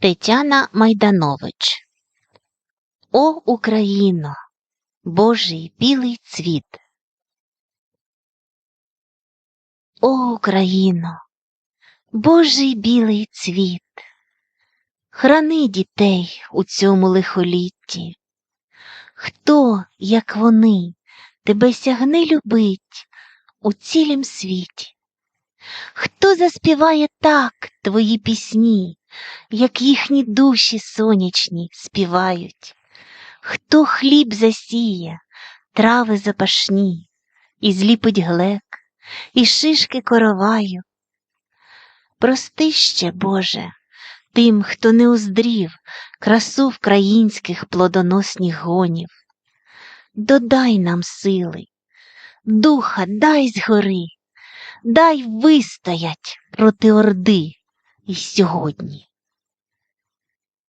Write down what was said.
Тетяна Майданович О Україно, Божий білий цвіт. О Україно, Божий білий цвіт, храни дітей у цьому лихолітті. Хто, як вони, тебе сягне любить у цілім світі? Хто заспіває так твої пісні, як їхні душі сонячні співають? Хто хліб засіє, трави запашні, і зліпить глек, і шишки короваю? Прости ще, Боже, тим, хто не уздрів красу вкраїнських плодоносних гонів. Додай нам сили, духа дай згори, дай вистоять проти орди і сьогодні.